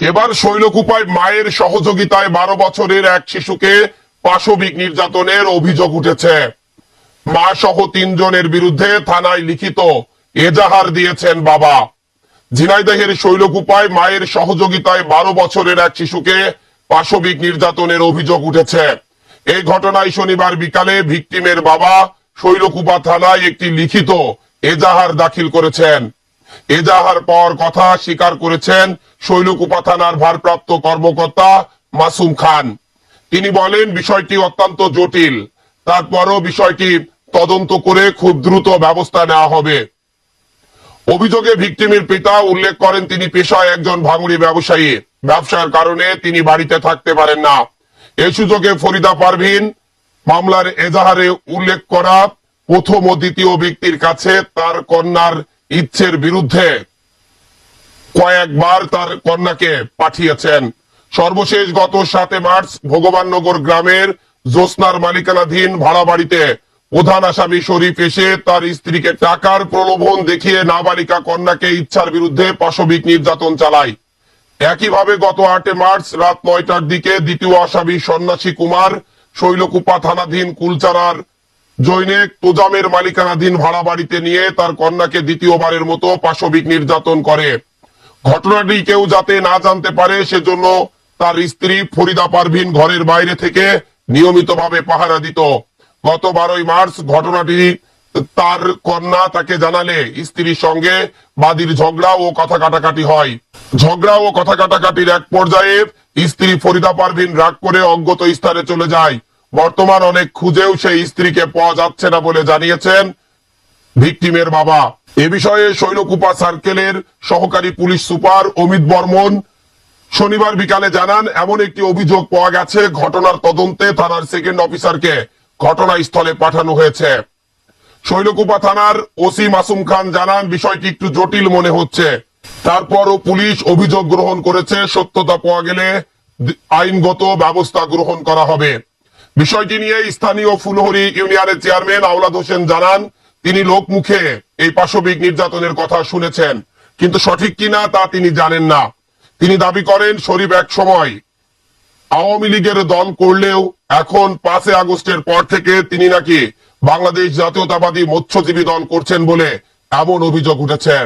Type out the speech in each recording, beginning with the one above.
এবার শৈলকুপায় মায়ের সহযোগিতায় বারো বছরের এক শিশুকে পাশবিক নির্যাতনের অভিযোগ উঠেছে। মা সহ তিনজনের বিরুদ্ধে থানায় লিখিত এজাহার দিয়েছেন বাবা। ঝিনাইদহের শৈলকুপায় মায়ের সহযোগিতায় বারো বছরের এক শিশুকে পাশবিক নির্যাতনের অভিযোগ উঠেছে। এই ঘটনায় শনিবার বিকালে ভিকটিমের বাবা শৈলকুপা থানায় একটি লিখিত এজাহার দাখিল করেছেন। এজাহার পাওয়ার কথা স্বীকার করেছেন শৈলকুপা থানার ভারপ্রাপ্ত কর্মকর্তা মাসুম খান। তিনি বলেন, বিষয়টি অত্যন্ত জটিল। তারপরও বিষয়টি তদন্ত করে খুব দ্রুত ব্যবস্থা নেওয়া হবে। অভিযোগে ভিকটিমের পিতা উল্লেখ করেন, তিনি পেশায় একজন ভাঙড়ি ব্যবসায়ী। ব্যবসার কারণে তিনি বাড়িতে থাকতে পারেন না। এই সুযোগে ফরিদা পারভিন মামলার এজাহারে উল্লেখ করা প্রথম ও দ্বিতীয় ব্যক্তির কাছে তার কন্যার ইচ্ছের বিরুদ্ধে কয়েকবার তার কন্যাকে পাঠিয়েছেন। সর্বশেষ গত সাতে মার্চ ভগবাননগর গ্রামের জ্যোৎস্নার মালিকানাধীন ভাড়া বাড়িতে প্রধান আসামি শরীফ এসে তার স্ত্রীকে টাকার প্রলোভন দেখিয়ে নাবালিকা কন্যাকে ইচ্ছার বিরুদ্ধে পাশবিক নির্যাতন চালায়। একইভাবে গত আটে মার্চ রাত নয়টার দিকে দ্বিতীয় আসামি সন্ন্যাসী কুমার শৈলকুপা থানাধীন কুলচারার জৈনেক তোজামের মালিকানাধীন ভাড়া বাড়িতে নিয়ে তার কন্যাকে দ্বিতীয়বারের মতো পাশবিক নির্যাতন করে। ঘটনাটি কেউ যাতে না জানতে পারে, সেজন্য তার স্ত্রী ফরিদা পারভিন ঘরের বাইরে থেকে নিয়মিতভাবে পাহারা দিত। গত বারোই মার্চ ঘটনাটি তার কন্যা তাকে জানালে স্ত্রীর সঙ্গে বাদীর ঝগড়া ও কথা কাটাকাটি হয়। ঝগড়া ও কথা কাটাকাটির এক পর্যায়ে স্ত্রী ফরিদা পারভিন রাগ করে অজ্ঞত স্থানে চলে যায়। বর্তমান অনেক খুঁজেও সেই স্ত্রীকে পাওয়া যাচ্ছে না বলে জানিয়েছেন ভিকটিমের বাবা। এ বিষয়ে শৈলকুপা সার্কেলের সহকারী পুলিশ সুপার অমিত বর্মন শনিবার বিকালে জানান, এমন একটি অভিযোগ পাওয়া গেছে, ঘটনার তদন্তে থানার সেকেন্ড অফিসারকে ঘটনাস্থলে পাঠানো হয়েছে। শৈলকুপা থানার ওসি মাসুম খান জানান, বিষয়টি একটু জটিল মনে হচ্ছে। তারপরও পুলিশ অভিযোগ গ্রহণ করেছে, সত্যতা পাওয়া গেলে আইনগত ব্যবস্থা গ্রহণ করা হবে। বিষয়টি নিয়ে স্থানীয় ফুলহরি ইউনিয়নের চেয়ারম্যান আওলাদ হোসেন জানান, তিনি লোকমুখে এই পাশবিক নির্যাতনের কথা শুনেছেন, কিন্তু সঠিক কিনা তা তিনি জানেন না। তিনি দাবি করেন, শরীফ এক সময় আওয়ামী লীগের দল করলেও এখন পাঁচে আগস্টের পর থেকে তিনি নাকি বাংলাদেশ জাতীয়তাবাদী মৎস্যজীবী দল করছেন বলে এমন অভিযোগ উঠেছেন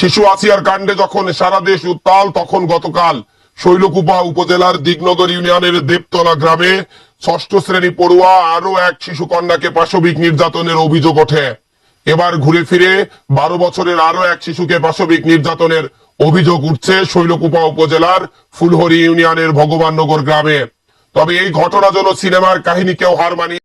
শিশু আসিয়ার কাণ্ডে যখন সারা দেশ উত্তাল, তখন গতকাল শৈলকুপা উপজেলার দিগনগর ইউনিয়নের দেবতলা গ্রামে ষষ্ঠ শ্রেণি পড়ুয়া আরও এক শিশু কন্যাকে পাশবিক নির্যাতনের অভিযোগ ওঠে। এবার ঘুরে ফিরে বারো বছরের আরও এক শিশুকে পাশবিক নির্যাতনের অভিযোগ উঠছে শৈলকুপা উপজেলার ফুলহরি ইউনিয়নের ভগবাননগর গ্রামে। তবে এই ঘটনা যেন সিনেমার কাহিনীকেও হার মানিয়ে